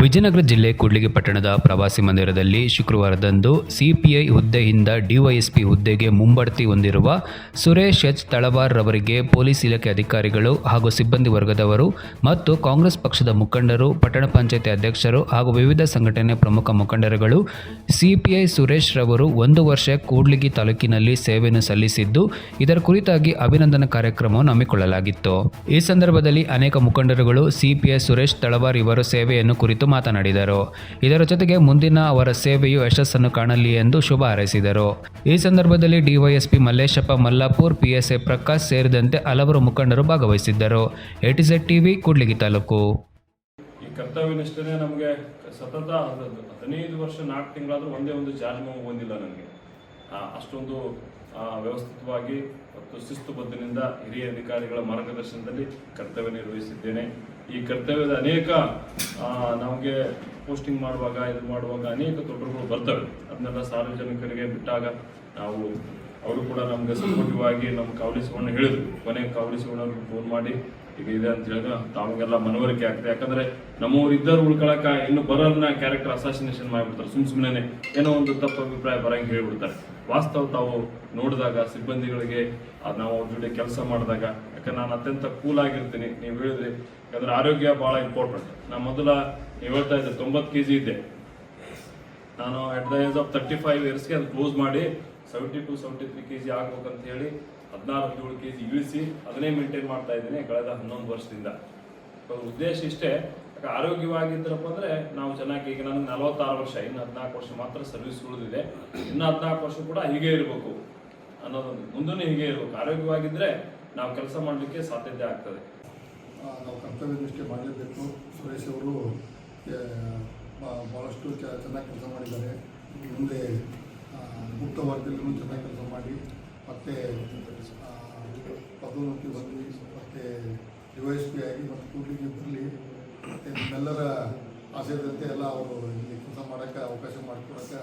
ವಿಜಯನಗರ ಜಿಲ್ಲೆ ಕೂಡ್ಲಿಗಿ ಪಟ್ಟಣದ ಪ್ರವಾಸಿ ಮಂದಿರದಲ್ಲಿ ಶುಕ್ರವಾರದಂದು ಸಿಪಿಐ ಹುದ್ದೆಯಿಂದ ಡಿವೈಎಸ್ಪಿ ಹುದ್ದೆಗೆ ಮುಂಬಡ್ತಿ ಹೊಂದಿರುವ ಸುರೇಶ್ ಎಚ್ ತಳವಾರ್ ರವರಿಗೆ ಪೊಲೀಸ್ ಇಲಾಖೆ ಅಧಿಕಾರಿಗಳು ಹಾಗೂ ಸಿಬ್ಬಂದಿ ವರ್ಗದವರು ಮತ್ತು ಕಾಂಗ್ರೆಸ್ ಪಕ್ಷದ ಮುಖಂಡರು, ಪಟ್ಟಣ ಪಂಚಾಯತಿ ಅಧ್ಯಕ್ಷರು ಹಾಗೂ ವಿವಿಧ ಸಂಘಟನೆ ಪ್ರಮುಖ ಮುಖಂಡರುಗಳು, ಸಿಪಿಐ ಸುರೇಶ್ ರವರು ಒಂದು ವರ್ಷ ಕೂಡ್ಲಿಗಿ ತಾಲೂಕಿನಲ್ಲಿ ಸೇವೆಯನ್ನು ಸಲ್ಲಿಸಿದ್ದು, ಇದರ ಕುರಿತಾಗಿ ಅಭಿನಂದನಾ ಕಾರ್ಯಕ್ರಮವನ್ನು ಹಮ್ಮಿಕೊಳ್ಳಲಾಗಿತ್ತು. ಈ ಸಂದರ್ಭದಲ್ಲಿ ಅನೇಕ ಮುಖಂಡರುಗಳು, ಸಿಪಿಐ ಸುರೇಶ್ ತಳವಾರ್ ಇವರು ಸೇವೆಯನ್ನು ಕುರಿತು ಮಾತನಾಡಿದರು. ಇದರ ಜೊತೆಗೆ ಮುಂದಿನ ಅವರ ಸೇವೆಯು ಯಶಸ್ಸನ್ನು ಕಾಣಲಿ ಎಂದು ಶುಭ ಹಾರೈಸಿದರು. ಈ ಸಂದರ್ಭದಲ್ಲಿ ಡಿವೈಎಸ್ಪಿ ಮಲ್ಲೇಶಪ್ಪ ಮಲ್ಲಾಪುರ್ ಪಿಎಸ್ಐ ಪ್ರಕಾಶ್ ಸೇರಿದಂತೆ ಹಲವರು ಮುಖಂಡರು ಭಾಗವಹಿಸಿದ್ದರು. ಎಟಿಸೆಡ್ ಟಿವಿ, ಕೂಡ್ಲಿಗಿ ತಾಲೂಕು. ಈ ಕರ್ತವ್ಯ ನಿಷ್ಠೆನೇ ನಮಗೆ ಸತತ ಹದಿನೈದು ವರ್ಷ, ನಾಲ್ಕು ತಿಂಗಳಾದರೂ ಒಂದೇ ಒಂದು ನೋವು ಬಂದಿಲ್ಲ ನನಗೆ ಅಷ್ಟೊಂದು ವ್ಯವಸ್ಥಿತವಾಗಿ ಮತ್ತು ಶಿಸ್ತುಬದ್ಧನಿಂದ ಹಿರಿಯ ಅಧಿಕಾರಿಗಳ ಮಾರ್ಗದರ್ಶನದಲ್ಲಿ ಕರ್ತವ್ಯ ನಿರ್ವಹಿಸಿದ್ದೇನೆ. ಈ ಕರ್ತವ್ಯದ ಅನೇಕ ನಮಗೆ ಪೋಸ್ಟಿಂಗ್ ಮಾಡುವಾಗ, ಇದು ಮಾಡುವಾಗ ಅನೇಕ ತೊಂದರೆಗಳು ಬರ್ತವೆ. ಅದನ್ನೆಲ್ಲ ಸಾರ್ವಜನಿಕರಿಗೆ ಬಿಟ್ಟಾಗ ನಾವು, ಅವರು ಕೂಡ ನಮಗೆ ಸಪೋರ್ಟಿವ್ ಆಗಿ ನಮ್ಮ ಕಾವಲಿ ಹೇಳಿದರು ಹೇಳಿದ್ರು. ಕೊನೆಗೆ ಕಾವಲಿ ಫೋನ್ ಮಾಡಿ ಇದೆ ಅಂತ ಹೇಳಿದ್ರೆ ತಾವಾಗೆಲ್ಲ ಮನವರಿಕೆ ಆಗ್ತದೆ. ಯಾಕಂದ್ರೆ ಇದ್ದರು ಉಳ್ಕೊಳಕ ಇನ್ನು ಬರೋರ್ನ ಕ್ಯಾರೆಕ್ಟರ್ ಅಸಾಸಿನೇಷನ್ ಮಾಡಿಬಿಡ್ತಾರೆ. ಸುಮ್ ಸುಮ್ಮನೆ ಏನೋ ಒಂದು ತಪ್ಪು ಅಭಿಪ್ರಾಯ ಬರಂಗೆ ಹೇಳ್ಬಿಡ್ತಾರೆ. ವಾಸ್ತವ ತಾವು ನೋಡಿದಾಗ, ಸಿಬ್ಬಂದಿಗಳಿಗೆ ಅದು ನಾವು ಅವ್ರ ಜೊತೆ ಕೆಲಸ ಮಾಡಿದಾಗ, ಯಾಕಂದ್ರೆ ನಾನು ಅತ್ಯಂತ ಕೂಲ್ ಆಗಿರ್ತೀನಿ. ನೀವು ಹೇಳಿದ್ರಿ. ಯಾಕಂದ್ರೆ ಆರೋಗ್ಯ ಬಹಳ ಇಂಪಾರ್ಟೆಂಟ್ ನಾ ಮೊದಲ ಹೇಳ್ತಾ ಇದ್ದೆ, ತೊಂಬತ್ತು ಕೆ ಜಿ ಇದ್ದೆ. ನಾನು at the age of thirty five ಇಯರ್ಸ್ಗೆ ಅದು ಕ್ಲೋಸ್ ಮಾಡಿ seventy two seventy three K G ಆಗ್ಬೇಕಂತ ಹೇಳಿ ಹದಿನಾರು, ಹದಿನೇಳು ಕೆ ಜಿ ಇಳಿಸಿ ಅದನ್ನೇ ಮೇಂಟೈನ್ ಮಾಡ್ತಾ ಇದ್ದೀನಿ ಕಳೆದ ಹನ್ನೊಂದು ವರ್ಷದಿಂದ. ಉದ್ದೇಶ ಇಷ್ಟೇ ಆರೋಗ್ಯವಾಗಿದ್ದರಪ್ಪ ಅಂದರೆ ನಾವು ಚೆನ್ನಾಗಿ, ಈಗ ನನಗೆ ನಲವತ್ತಾರು ವರ್ಷ, ಇನ್ನು ಹದಿನಾಲ್ಕು ವರ್ಷ ಮಾತ್ರ ಸರ್ವಿಸ್ ಉಳಿದಿದೆ. ಇನ್ನು ಹದಿನಾಲ್ಕು ವರ್ಷ ಕೂಡ ಹೀಗೆ ಇರಬೇಕು ಅನ್ನೋದೊಂದು ಮುಂದೂ ಹೀಗೆ ಇರಬೇಕು. ಆರೋಗ್ಯವಾಗಿದ್ದರೆ ನಾವು ಕೆಲಸ ಮಾಡಲಿಕ್ಕೆ ಸಾಧ್ಯತೆ ಆಗ್ತದೆ. ನಾವು ಕರ್ತವ್ಯ ನಿಷ್ಠೆ ಮಾಡಲೇಬೇಕು. ಸುರೇಶ್ ಅವರು ಭಾಳಷ್ಟು ಚೆನ್ನಾಗಿ ಕೆಲಸ ಮಾಡಿದ್ದಾರೆ. ಮುಂದೆ ವರ್ಗದಲ್ಲೂ ಚೆನ್ನಾಗಿ ಕೆಲಸ ಮಾಡಿ, ಮತ್ತು ಪದೋನ್ನತಿ ಬರಲಿ ಮತ್ತು ಡಿವೈಸ್ ಪಿ ಆಗಿ ಮತ್ತು ಕೂಡ್ಲಿಗೆ ಬರಲಿ, ಮತ್ತು ನಿಮ್ಮೆಲ್ಲರ ಆಶಯದಂತೆ ಎಲ್ಲ ಅವರು ಇಲ್ಲಿ ಕೆಲಸ ಮಾಡೋಕ್ಕೆ ಅವಕಾಶ ಮಾಡಿಕೊಡೋಕ್ಕೆ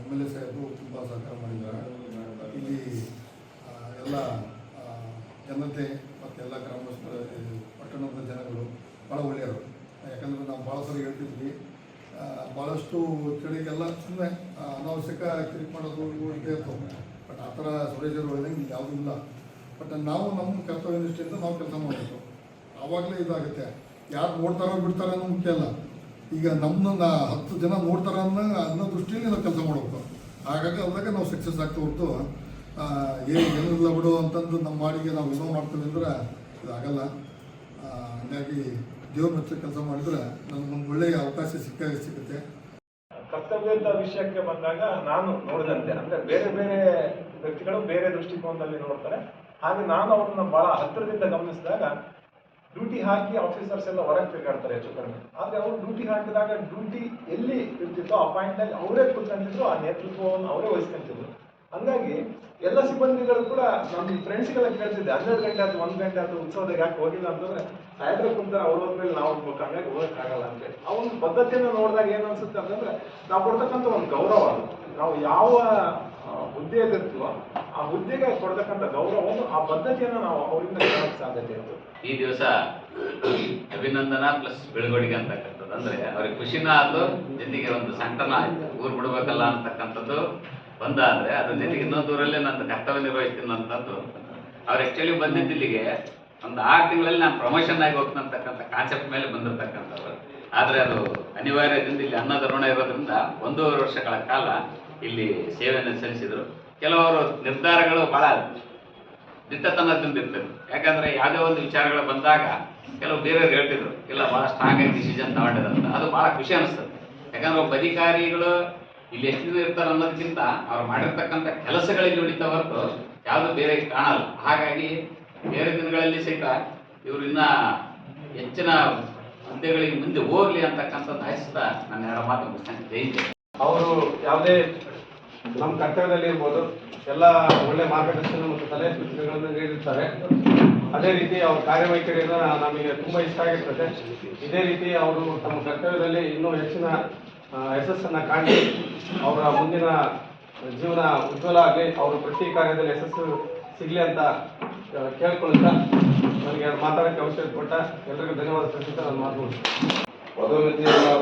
ಎಂ ಎಲ್ ಎ ಸಾಹೇಬರು ತುಂಬ ಸಹಕಾರ ಮಾಡಿದ್ದಾರೆ. ಇಲ್ಲಿ ಎಲ್ಲ ಜನತೆ ಮತ್ತು ಎಲ್ಲ ಗ್ರಾಮಸ್ಥರ ಪಟ್ಟಣದ ಜನಗಳು ಭಾಳ ಒಳ್ಳೆಯವರು. ಯಾಕಂದರೆ ನಾವು ಭಾಳ ಸಲ ಹೇಳ್ತಿದ್ವಿ ಭಾಳಷ್ಟು ಚಳಿಗೆಲ್ಲ ಸುಮ್ಮನೆ ಅನಾವಶ್ಯಕ ಕ್ಲಿಕ್ ಮಾಡೋದು ಇವು ಆ ಥರ ಸುರೇಶರು ಹೇಳಿದಂಗೆ ಯಾವುದೂ ಇಲ್ಲ. ಬಟ್ ನಾವು ನಮ್ಮ ಕರ್ತವ್ಯ ನಿಷ್ಠೆಯಿಂದ ನಾವು ಕೆಲಸ ಮಾಡಬೇಕು. ಆವಾಗಲೇ ಇದಾಗುತ್ತೆ. ಯಾರು ನೋಡ್ತಾರೋ ಬಿಡ್ತಾರೋ ಅನ್ನೋ ಮುಖ್ಯ ಅಲ್ಲ. ಈಗ ನಮ್ಮನ್ನ ಹತ್ತು ಜನ ನೋಡ್ತಾರ ಅನ್ನೋ ದೃಷ್ಟಿಯಲ್ಲಿ ನಾವು ಕೆಲಸ ಮಾಡಬೇಕು. ಹಾಗಾಗಿ ಅದಾಗ ನಾವು ಸಕ್ಸಸ್ ಆಗ್ತಾ ಹೊರತು ಏನು ಏನಿಲ್ಲ ಬಿಡು ಅಂತಂದು ನಮ್ಮ ಮಾಡಿಗೆ ನಾವು ಏನೋ ಮಾಡ್ತೀವಿ ಅಂದ್ರೆ ಇದಾಗಲ್ಲ ಹಾಗಾಗಿ ದೇವ್ರ ಮೆಚ್ಚ ಕೆಲಸ ಮಾಡಿದ್ರೆ ನಮ್ಗೊಂದು ಒಳ್ಳೆಯ ಅವಕಾಶ ಸಿಕ್ಕ ಸಿಗುತ್ತೆ. ಕರ್ತವ್ಯದ ವಿಷಯಕ್ಕೆ ಬಂದಾಗ ನಾನು ನೋಡಿದಂತೆ, ಅಂದ್ರೆ ಬೇರೆ ಬೇರೆ ವ್ಯಕ್ತಿಗಳು ಬೇರೆ ದೃಷ್ಟಿಕೋನದಲ್ಲಿ ನೋಡ್ತಾರೆ. ಹಾಗೆ ನಾನು ಅವ್ರನ್ನ ಬಹಳ ಹತ್ತಿರದಿಂದ ಗಮನಿಸಿದಾಗ ಡ್ಯೂಟಿ ಹಾಕಿ ಆಫೀಸರ್ಸ್ ಎಲ್ಲ ಹೊರಗೆ ತಿರುಗಾಡ್ತಾರೆ ಹೆಚ್ಚು ಕಡಿಮೆ. ಆದ್ರೆ ಅವ್ರು ಡ್ಯೂಟಿ ಹಾಕಿದಾಗ ಡ್ಯೂಟಿ ಎಲ್ಲಿ ಇರ್ತಿತ್ತೋ ಆ ಪಾಯಿಂಟ್ನಲ್ಲಿ ಅವರೇ ಕೂತ್ಕೊಂಡಿದ್ರು ಆ ನೇತೃತ್ವವನ್ನು ಅವರೇ ವಹಿಸ್ಕೊಂತಿದ್ರು. ಹಂಗಾಗಿ ಎಲ್ಲ ಸಿಬ್ಬಂದಿಗಳು ಕೂಡ ನಮ್ಮ ಫ್ರೆಂಡ್ಸ್ಗೆಲ್ಲ ಕೇಳ್ತಿದ್ದೆ, ಹನ್ನೆರಡು ಗಂಟೆ ಆಯ್ತು, ಒಂದು ಗಂಟೆ ಆಯ್ತು, ಉತ್ಸವದಾಗ ಯಾಕೆ ಹೋಗಿಲ್ಲ ಅಂತಂದ್ರೆ ಸಾಹೇಬ್ರೆ ಕುಂತ ಅವ್ರ ಹೋದ್ಮೇಲೆ ನಾವು ಹೋಗ್ಬೇಕು ಹಂಗಾಗಿ ಹೋಗೋಕ್ಕಾಗಲ್ಲ ಅಂತೇಳಿ ಆ ಒಂದು ಬದ್ಧತೆಯನ್ನು ನೋಡಿದಾಗ ಏನು ಅನ್ಸುತ್ತೆ ಅಂತಂದ್ರೆ ನಾವು ಕೊಡ್ತಕ್ಕಂಥ ಒಂದು ಗೌರವ. ನಾವು ಯಾವ ಹುದ್ದೆ ಹುದ್ದೆಯಲ್ಲಿರ್ತೀವೋ ಆ ಹುದ್ದೆಗೆ ಕೊಡ್ತಕ್ಕಂಥ ಗೌರವವನ್ನು ಆ ಬದ್ಧತೆಯನ್ನು ನಾವು ಅವರಿಂದ ಕೇಳೋಕೆ ಸಾಧ್ಯತೆ ಇತ್ತು ಈ ದಿವಸ ಅಭಿನಂದನಾ ಪ್ಲಸ್ ಬೆಳವಣಿಗೆ ಅಂತಕ್ಕಂಥದ್ದು. ಅಂದ್ರೆ ಅವ್ರಿಗೆ ಖುಷಿನ ಆಯ್ತು ಜೊತೆಗೆ ಒಂದು ಸಂಕಟನ ಆಯ್ತು. ಊರ್ ಬಿಡ್ಬೇಕಲ್ಲ ಅಂತಕ್ಕಂಥದ್ದು. ಒಂದಾದ್ರೆ ಅದ್ರ ಜೊತೆಗೆ ಇನ್ನೊಂದು ಊರಲ್ಲೇ ನನ್ನ ಕರ್ತವ್ಯ ನಿರ್ವಹಿಸ್ತೀನಿ ಅಂತದ್ದು ಅವ್ರು ಆಕ್ಚುಲಿ ಬಂದಿದ್ದು ಇಲ್ಲಿಗೆ ಒಂದು ಆರು ತಿಂಗಳಲ್ಲಿ ನಾನು ಪ್ರಮೋಷನ್ ಆಗಿ ಹೋಗ್ತಂತಕ್ಕಂಥ ಕಾನ್ಸೆಪ್ಟ್ ಮೇಲೆ ಬಂದಿರತಕ್ಕಂಥವ್ರು. ಆದ್ರೆ ಅದು ಅನಿವಾರ್ಯದಿಂದ ಇಲ್ಲಿ ಅನ್ನದ ಋಣ ಇರೋದ್ರಿಂದ ಒಂದೂವರೆ ವರ್ಷಗಳ ಕಾಲ ಇಲ್ಲಿ ಸೇವೆಯನ್ನು ಸಲ್ಲಿಸಿದ್ರು. ಕೆಲವರು ನಿರ್ಧಾರಗಳು ಬಹಳ ದಿಟ್ಟತನ ತಿಂದಿರ್ತದೆ ಯಾಕಂದ್ರೆ ಯಾವುದೇ ಒಂದು ವಿಚಾರಗಳು ಬಂದಾಗ ಕೆಲವು ಬೇರೆಯವ್ರು ಹೇಳ್ತಿದ್ರು, ಇಲ್ಲ, ಬಹಳ ಸ್ಟ್ರಾಂಗ್ ಆಗಿ ಡಿಸಿಷನ್ ತಗೊಂಡಿರಂತ ಅದು ಬಹಳ ಖುಷಿ ಅನಿಸ್ತದೆ ಯಾಕಂದ್ರೆ ಒಬ್ಬ ಅಧಿಕಾರಿಗಳು ಇಲ್ಲಿ ಎಷ್ಟು ಇರ್ತಾರೆ ಅನ್ನೋದಕ್ಕಿಂತ ಅವ್ರು ಮಾಡಿರ್ತಕ್ಕಂಥ ಕೆಲಸಗಳಲ್ಲಿ ಉಳಿತಾ ಹೊರತು ಯಾವುದು ಬೇರೆ ಕಾಣಲ್ಲ. ಹಾಗಾಗಿ ಬೇರೆ ದಿನಗಳಲ್ಲಿ ಸಹಿತ ಇವರು ಹೆಚ್ಚಿನ ಹುದ್ದೆಗಳಿಗೆ ಮುಂದೆ ಹೋಗ್ಲಿ ಅಂತಕ್ಕಂಥದ್ದು ಆಯಿಸ್ತಾ ನನ್ನ ಎರಡು ಮಾತು ಮುಗಿಸ್ತಾನೆ. ಅವರು ಯಾವುದೇ ನಮ್ಮ ಕರ್ತವ್ಯದಲ್ಲಿ ಇರ್ಬೋದು. ಎಲ್ಲ ಒಳ್ಳೆ ಮಾರ್ಗದರ್ಶನ ಮತ್ತು ಸಲಹೆ ಸೂಚನೆಗಳನ್ನು ನೀಡಿರ್ತಾರೆ. ಅದೇ ರೀತಿ ಅವ್ರ ಕಾರ್ಯವೈಖರಿಯಿಂದ ನಮಗೆ ತುಂಬ ಇಷ್ಟ ಆಗಿರ್ತದೆ. ಇದೇ ರೀತಿ ಅವರು ತಮ್ಮ ಕರ್ತವ್ಯದಲ್ಲಿ ಇನ್ನೂ ಹೆಚ್ಚಿನ ಯಶಸ್ಸನ್ನ ಕಾಣಿ, ಅವರ ಮುಂದಿನ ಜೀವನ ಉಜ್ವಲ ಆಗಲಿ, ಅವರು ಪ್ರತಿ ಕಾರ್ಯದಲ್ಲಿ ಯಶಸ್ಸು ಸಿಗಲಿ ಅಂತ ಕೇಳ್ಕೊಳ್ತಾ ನನಗೆ ಮಾತಾಡೋಕ್ಕೆ ಅವಶ್ಯಕ ಕೊಟ್ಟ ಎಲ್ರಿಗೂ ಧನ್ಯವಾದ ಸಲ್ಲಿಸುತ್ತಾ ನಾನು ಮಾತು ಪದೋನ್ನತಿಯನ್ನು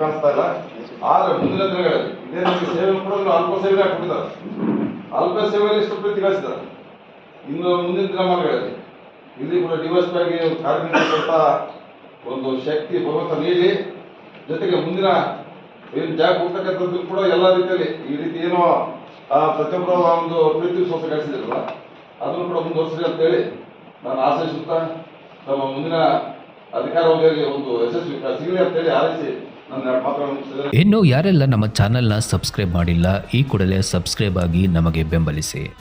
ಕಾಣಿಸ್ತಾ ಇಲ್ಲ. ಆದರೆ ಮುಂದಿನ ದಿನಗಳಲ್ಲಿ ಇದೇ ನಮಗೆ ಸೇವೆ ಕೂಡ ಅಲ್ಪ ಸೇವೆ ಕೊಟ್ಟಿದ್ದಾರೆ. ಅಲ್ಪ ಸೇವೆಯಲ್ಲಿ ಇಷ್ಟು ಪ್ರೀತಿ ಗಳಿಸಿದ್ದಾರೆ. ಇನ್ನು ಮುಂದಿನ ದಿನಮಾನಗಳಲ್ಲಿ ಇಲ್ಲಿ ಕೂಡ ಡಿವೈಸ್ ಆಗಿ ಕಾರ್ಯನಿರ್ವಹಿಸುವಂತಹ ಒಂದು ಶಕ್ತಿ, ಭಗವಂತ ನೀಡಿ ಜೊತೆಗೆ ಮುಂದಿನ ಏನು ಜಾಗ ಹೋಗ್ತಕ್ಕಂಥದ್ದು ಕೂಡ ಎಲ್ಲ ರೀತಿಯಲ್ಲಿ ಈ ರೀತಿ ಏನೋ ಪ್ರತಿಯೊಬ್ಬರ ಒಂದು ಪ್ರೀತಿ ವಿಶ್ವಾಸ ಗಳಿಸಿದ್ರಲ್ಲ ಅದನ್ನು ಕೂಡ ಮುಂದುವರಿಸಲಿ ಅಂತೇಳಿ ನಾನು ಆಶಯಿಸುತ್ತಾ ತಮ್ಮ ಮುಂದಿನ ಅಧಿಕಾರ ಅವಧಿಯಲ್ಲಿ ಒಂದು ಯಶಸ್ವಿ ಸಿಗಲಿ ಅಂತೇಳಿ ಮುಗಿಸಿದ್ದೇನೆ ಇನ್ನು ಯಾರೆಲ್ಲ ನಮ್ಮ ಚಾನೆಲ್ನ ಸಬ್ಸ್ಕ್ರೈಬ್ ಮಾಡಿಲ್ಲ, ಈ ಕೂಡಲೇ ಸಬ್ಸ್ಕ್ರೈಬ್ ಆಗಿ ನಮಗೆ ಬೆಂಬಲಿಸಿ.